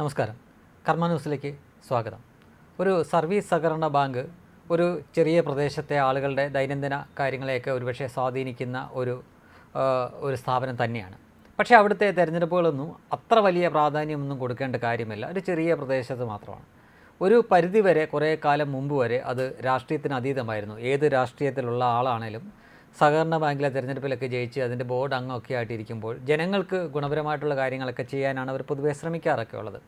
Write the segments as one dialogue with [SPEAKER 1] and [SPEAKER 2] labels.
[SPEAKER 1] നമസ്കാരം. കർമ്മ ന്യൂസിലേക്ക് സ്വാഗതം. ഒരു സർവീസ് സഹകരണ ബാങ്ക് ഒരു ചെറിയ പ്രദേശത്തെ ആളുകളുടെ ദൈനംദിന കാര്യങ്ങളെയൊക്കെ ഒരുപക്ഷെ സ്വാധീനിക്കുന്ന ഒരു ഒരു സ്ഥാപനം തന്നെയാണ്. പക്ഷേ അവിടുത്തെ തിരഞ്ഞെടുപ്പുകളൊന്നും അത്ര വലിയ പ്രാധാന്യമൊന്നും കൊടുക്കേണ്ട കാര്യമില്ല. ഒരു ചെറിയ പ്രദേശത്ത് മാത്രമാണ്. ഒരു പരിധി വരെ കുറേ കാലം മുമ്പ് വരെ അത് രാഷ്ട്രീയത്തിന് അതീതമായിരുന്നു. ഏത് രാഷ്ട്രീയത്തിലുള്ള ആളാണേലും സഹകരണ ബാങ്കിലെ തിരഞ്ഞെടുപ്പിലൊക്കെ ജയിച്ച് അതിന്റെ ബോർഡ് അംഗമൊക്കെ ആയിട്ടിരിക്കുമ്പോൾ ജനങ്ങൾക്ക് ഗുണപരമായിട്ടുള്ള കാര്യങ്ങളൊക്കെ ചെയ്യാനാണ് അവർ പൊതുവെ ശ്രമിക്കാറൊക്കെ ഉള്ളത്.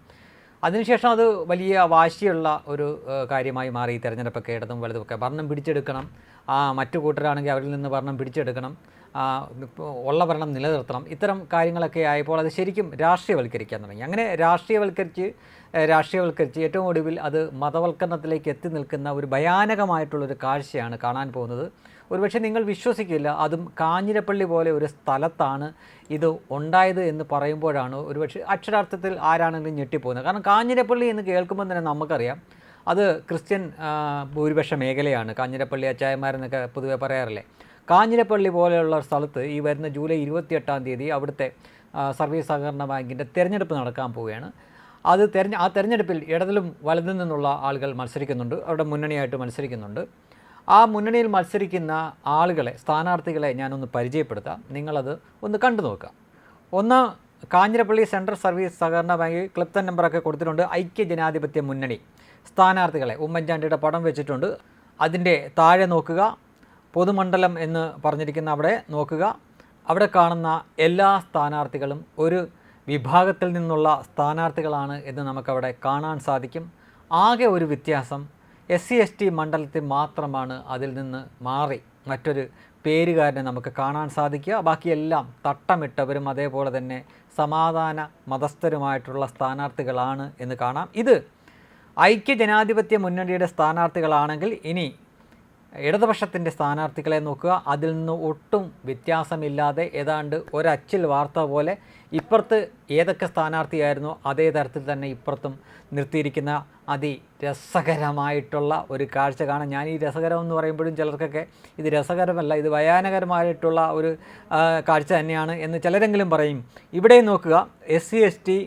[SPEAKER 1] അതിനുശേഷം അത് വലിയ വാശിയുള്ള ഒരു കാര്യമായി മാറി തിരഞ്ഞെടുപ്പൊക്കെ ഇടതും വലുതുമൊക്കെ. ഭരണം പിടിച്ചെടുക്കണം. ആ മറ്റു കൂട്ടരാണെങ്കിൽ അവരിൽ നിന്ന് ഭരണം പിടിച്ചെടുക്കണം. ഉള്ള ഭരണം നിലനിർത്തണം. ഇത്തരം കാര്യങ്ങളൊക്കെ ആയപ്പോൾ അത് ശരിക്കും രാഷ്ട്രീയവൽക്കരിക്കാൻ തുടങ്ങി. അങ്ങനെ രാഷ്ട്രീയവൽക്കരിച്ച് രാഷ്ട്രീയവൽക്കരിച്ച് ഏറ്റവും ഒടുവിൽ അത് മതവൽക്കരണത്തിലേക്ക് എത്തി നിൽക്കുന്ന ഒരു ഭയാനകമായിട്ടുള്ളൊരു കാഴ്ചയാണ് കാണാൻ പോകുന്നത്. ഒരുപക്ഷെ നിങ്ങൾ വിശ്വസിക്കില്ല അതും കാഞ്ഞിരപ്പള്ളി പോലെ ഒരു സ്ഥലത്താണ് ഇത് ഉണ്ടായത് എന്ന് പറയുമ്പോഴാണ് ഒരുപക്ഷെ അക്ഷരാർത്ഥത്തിൽ ആരാണെങ്കിലും ഞെട്ടിപ്പോകുന്നത്. കാരണം കാഞ്ഞിരപ്പള്ളി എന്ന് കേൾക്കുമ്പോൾ തന്നെ നമുക്കറിയാം അത് ക്രിസ്ത്യൻ ഭൂരിപക്ഷ മേഖലയാണ്. കാഞ്ഞിരപ്പള്ളി അച്ചായന്മാരെന്നൊക്കെ പൊതുവെ പറയാറില്ലേ? കാഞ്ഞിരപ്പള്ളി പോലെയുള്ള സ്ഥലത്ത് ഈ വരുന്ന ജൂലൈ ഇരുപത്തിയെട്ടാം തീയതി അവിടുത്തെ സർവീസ് സഹകരണ ബാങ്കിന്റെ തിരഞ്ഞെടുപ്പ് നടക്കാൻ പോവുകയാണ്. അത് തെരഞ്ഞ ആ തെരഞ്ഞെടുപ്പിൽ ഇടതിലും വലതിൽ നിന്നുള്ള ആളുകൾ മത്സരിക്കുന്നുണ്ട് അവിടെ മുന്നണിയായിട്ട് മത്സരിക്കുന്നുണ്ട്. ആ മുന്നണിയിൽ മത്സരിക്കുന്ന ആളുകളെ സ്ഥാനാർത്ഥികളെ ഞാനൊന്ന് പരിചയപ്പെടുത്താം. നിങ്ങളത് ഒന്ന് കണ്ടു നോക്കുക ഒന്ന് കാഞ്ഞിരപ്പള്ളി സെൻട്രൽ സർവീസ് സഹകരണ ബാങ്ക് ക്ലിപ്തൻ നമ്പറൊക്കെ കൊടുത്തിട്ടുണ്ട്. ഐക്യ ജനാധിപത്യ മുന്നണി സ്ഥാനാർത്ഥികളെ ഉമ്മൻചാണ്ടിയുടെ പടം വെച്ചിട്ടുണ്ട്. അതിന്റെ താഴെ നോക്കുക. പൊതുമണ്ഡലം എന്ന് പറഞ്ഞിരിക്കുന്ന അവിടെ നോക്കുക. അവിടെ കാണുന്ന എല്ലാ സ്ഥാനാർത്ഥികളും ഒരു വിഭാഗത്തിൽ നിന്നുള്ള സ്ഥാനാർത്ഥികളാണ് എന്ന് നമുക്കവിടെ കാണാൻ സാധിക്കും. ആകെ ഒരു വ്യത്യാസം എസ് സി എസ് ടി മണ്ഡലത്തിൽ മാത്രമാണ് അതിൽ നിന്ന് മാറി മറ്റൊരു പേരുകാരനെ നമുക്ക് കാണാൻ സാധിക്കുക. ബാക്കിയെല്ലാം തട്ടമിട്ടവരും അതേപോലെ തന്നെ സമാധാന മതസ്ഥരുമായിട്ടുള്ള സ്ഥാനാർത്ഥികളാണ് എന്ന് കാണാം. ഇത് ഐക്യ ജനാധിപത്യ മുന്നണിയുടെ സ്ഥാനാർത്ഥികളാണെങ്കിൽ ഇനി ഇടതുപക്ഷത്തിന്റെ സ്ഥാനാർത്ഥികളെ നോക്കുക. അതിൽ നിന്ന് ഒട്ടും വ്യത്യാസമില്ലാതെ ഏതാണ്ട് ഒരച്ചിൽ വാർത്ത പോലെ ഇപ്പുറത്ത് ഏതൊക്കെ സ്ഥാനാർത്ഥിയായിരുന്നോ അതേ തരത്തിൽ തന്നെ ഇപ്പുറത്തും നിർത്തിയിരിക്കുന്ന അതി രസകരമായിട്ടുള്ള ഒരു കാഴ്ച കാണാം. ഞാൻ ഈ രസകരം എന്ന് പറയുമ്പോഴും ചിലർക്കൊക്കെ ഇത് രസകരമല്ല ഇത് ഭയാനകരമായിട്ടുള്ള ഒരു കാഴ്ച തന്നെയാണ് എന്ന് ചിലരെങ്കിലും പറയും. ഇവിടെ നോക്കുക എസ് സി എസ് ടി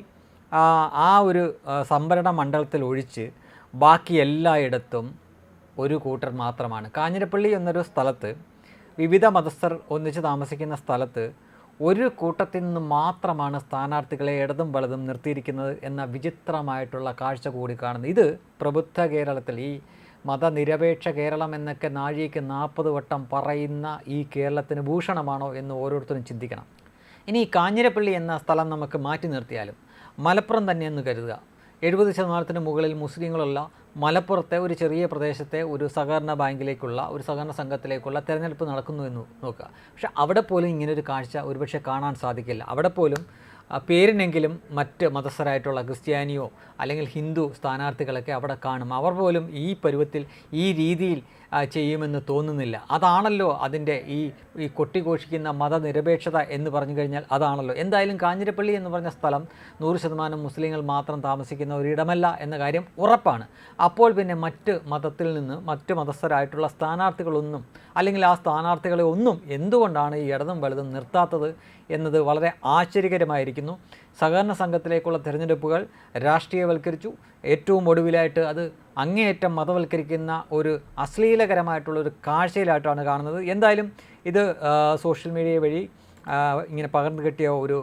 [SPEAKER 1] ആ ഒരു സംഭരണ മണ്ഡലത്തിൽ ഒഴിച്ച് ബാക്കി എല്ലായിടത്തും ഒരു കൂട്ടർ മാത്രമാണ്. കാഞ്ഞിരപ്പള്ളി എന്നൊരു സ്ഥലത്ത് വിവിധ മതസ്ഥർ ഒന്നിച്ച് താമസിക്കുന്ന സ്ഥലത്ത് ഒരു കൂട്ടത്തിൽ നിന്ന് മാത്രമാണ് സ്ഥാനാർത്ഥികളെ ഇടതും വലതും നിർത്തിയിരിക്കുന്നത് എന്ന വിചിത്രമായിട്ടുള്ള കാഴ്ച കൂടി കാണുന്നത്. ഇത് പ്രബുദ്ധ കേരളത്തിൽ ഈ മതനിരപേക്ഷ കേരളം എന്നൊക്കെ നാഴികയ്ക്ക് നാൽപ്പത് വട്ടം പറയുന്ന ഈ കേരളത്തിന് ഭൂഷണമാണോ എന്ന് ഓരോരുത്തരും ചിന്തിക്കണം. ഇനി കാഞ്ഞിരപ്പള്ളി എന്ന സ്ഥലം നമുക്ക് മാറ്റി നിർത്തിയാലും മലപ്പുറം തന്നെയെന്ന് കരുതുക. എഴുപത് ശതമാനത്തിന് മുകളിൽ മുസ്ലിങ്ങളുള്ള മലപ്പുറത്തെ ഒരു ചെറിയ പ്രദേശത്തെ ഒരു സഹകരണ ബാങ്കിലേക്കുള്ള ഒരു സഹകരണ സംഘത്തിലേക്കുള്ള തിരഞ്ഞെടുപ്പ് നടക്കുന്നു എന്ന് നോക്കുക. പക്ഷേ അവിടെ പോലും ഇങ്ങനൊരു കാഴ്ച ഒരുപക്ഷെ കാണാൻ സാധിക്കില്ല. അവിടെ പോലും പേരിനെങ്കിലും മറ്റ് മതസ്ഥരായിട്ടുള്ള ക്രിസ്ത്യാനിയോ അല്ലെങ്കിൽ ഹിന്ദു സ്ഥാനാർത്ഥികളൊക്കെ അവിടെ കാണും. അവർ പോലും ഈ പരുവത്തിൽ ഈ രീതിയിൽ ചെയ്യുമെന്ന് തോന്നുന്നില്ല. അതാണല്ലോ അതിന്റെ ഈ ഈ കൊട്ടിഘോഷിക്കുന്ന മതനിരപേക്ഷത എന്ന് പറഞ്ഞു കഴിഞ്ഞാൽ അതാണല്ലോ. എന്തായാലും കാഞ്ഞിരപ്പള്ളി എന്ന് പറഞ്ഞ സ്ഥലം നൂറ് ശതമാനം മുസ്ലിങ്ങൾ മാത്രം താമസിക്കുന്ന ഒരിടമല്ല എന്ന കാര്യം ഉറപ്പാണ്. അപ്പോൾ പിന്നെ മറ്റ് മതത്തിൽ നിന്ന് മറ്റ് മതസ്ഥരായിട്ടുള്ള സ്ഥാനാർത്ഥികളൊന്നും അല്ലെങ്കിൽ ആ സ്ഥാനാർത്ഥികളെ ഒന്നും എന്തുകൊണ്ടാണ് ഈ ഇടതും വലുതും നിർത്താത്തത് എന്നത് വളരെ ആശ്ചര്യകരമായിരിക്കുന്നു സഹകരണ സംഘത്തിലേക്കുള്ള തിരഞ്ഞെടുപ്പുകൾ രാഷ്ട്രീയവൽക്കരിച്ചു. ഏറ്റവും ഒടുവിലായിട്ട് അത് അങ്ങേയറ്റം മതവൽക്കരിക്കുന്ന ഒരു അശ്ലീലകരമായിട്ടുള്ള ഒരു കാഴ്ചയിലായിട്ടാണ് കാണുന്നത്. എന്തായാലും ഇത് സോഷ്യൽ മീഡിയ വഴി ഇങ്ങനെ പകർന്നു കിട്ടിയ ഒരു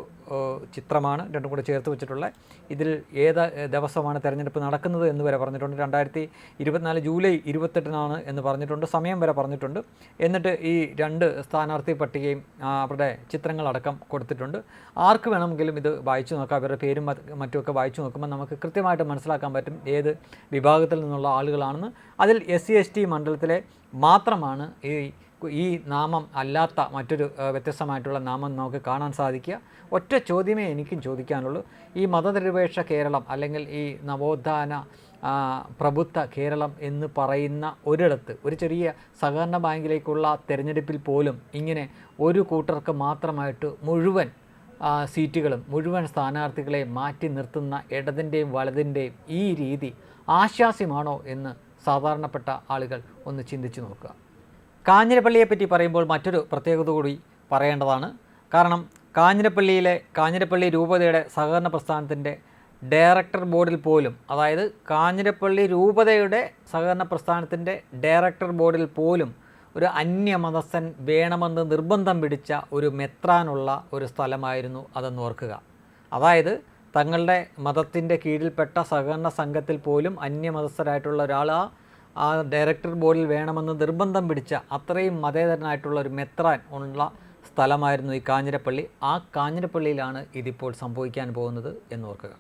[SPEAKER 1] ചിത്രമാണ് രണ്ടും കൂടെ ചേർത്ത് വെച്ചിട്ടുള്ള. ഇതിൽ ഏത് ദിവസമാണ് തെരഞ്ഞെടുപ്പ് നടക്കുന്നത് എന്ന് വരെ പറഞ്ഞിട്ടുണ്ട്. രണ്ടായിരത്തി ഇരുപത്തിനാല് ജൂലൈ ഇരുപത്തെട്ടിനാണ് എന്ന് പറഞ്ഞിട്ടുണ്ട്. സമയം വരെ പറഞ്ഞിട്ടുണ്ട്. എന്നിട്ട് ഈ രണ്ട് സ്ഥാനാർത്ഥി പട്ടികയും അവരുടെ ചിത്രങ്ങളടക്കം കൊടുത്തിട്ടുണ്ട്. ആർക്ക് വേണമെങ്കിലും ഇത് വായിച്ചു നോക്കാം. അവരുടെ പേരും മറ്റ് മറ്റുമൊക്കെ വായിച്ചു നോക്കുമ്പോൾ നമുക്ക് കൃത്യമായിട്ട് മനസ്സിലാക്കാൻ പറ്റും ഏത് വിഭാഗത്തിൽ നിന്നുള്ള ആളുകളാണെന്ന്. അതിൽ എസ് സി എസ് ടി മണ്ഡലത്തിലെ മാത്രമാണ് ഈ ഈ നാമം അല്ലാത്ത മറ്റൊരു വ്യത്യസ്തമായിട്ടുള്ള നാമം നമുക്ക് കാണാൻ സാധിക്കുക. ഒറ്റ ചോദ്യമേ എനിക്കും ചോദിക്കാനുള്ളൂ. ഈ മതനിരപേക്ഷ കേരളം അല്ലെങ്കിൽ ഈ നവോത്ഥാന പ്രബുദ്ധ കേരളം എന്ന് പറയുന്ന ഒരിടത്ത് ഒരു ചെറിയ സഹകരണ ബാങ്കിലേക്കുള്ള തിരഞ്ഞെടുപ്പിൽ പോലും ഇങ്ങനെ ഒരു കൂട്ടർക്ക് മാത്രമായിട്ട് മുഴുവൻ സീറ്റുകളും മുഴുവൻ സ്ഥാനാർത്ഥികളെ മാറ്റി നിർത്തുന്ന ഇടതിന്റെയും വലതിന്റെയും ഈ രീതി ആശ്വാസ്യമാണോ എന്ന് സാധാരണപ്പെട്ട ആളുകൾ ഒന്ന് ചിന്തിച്ചു നോക്കുക. കാഞ്ഞിരപ്പള്ളിയെ പറ്റി പറയുമ്പോൾ മറ്റൊരു പ്രത്യേകത കൂടി പറയേണ്ടതാണ്. കാരണം കാഞ്ഞിരപ്പള്ളിയിലെ കാഞ്ഞിരപ്പള്ളി രൂപതയുടെ സഹകരണ പ്രസ്ഥാനത്തിന്റെ ഡയറക്ടർ ബോർഡിൽ പോലും അതായത് കാഞ്ഞിരപ്പള്ളി രൂപതയുടെ സഹകരണ പ്രസ്ഥാനത്തിന്റെ ഡയറക്ടർ ബോർഡിൽ പോലും ഒരു അന്യമതസ്ഥൻ വേണമെന്ന് നിർബന്ധം പിടിച്ച ഒരു മെത്രാനുള്ള ഒരു സ്ഥലമായിരുന്നു അതെന്ന് ഓർക്കുക. അതായത് തങ്ങളുടെ മതത്തിന്റെ കീഴിൽപ്പെട്ട സഹകരണ സംഘത്തിൽ പോലും അന്യമതസ്ഥരായിട്ടുള്ള ഒരാൾ ആ ആ ഡയറക്ടർ ബോർഡിൽ വേണമെന്ന് നിർബന്ധം പിടിച്ച അത്രയും മതേതരനായിട്ടുള്ള ഒരു മെത്രാൻ ഉള്ള സ്ഥലമായിരുന്നു ഈ കാഞ്ഞിരപ്പള്ളി. ആ കാഞ്ഞിരപ്പള്ളിയിലാണ് ഇതിപ്പോൾ സംഭവിക്കാൻ പോകുന്നത് എന്ന് ഓർക്കുക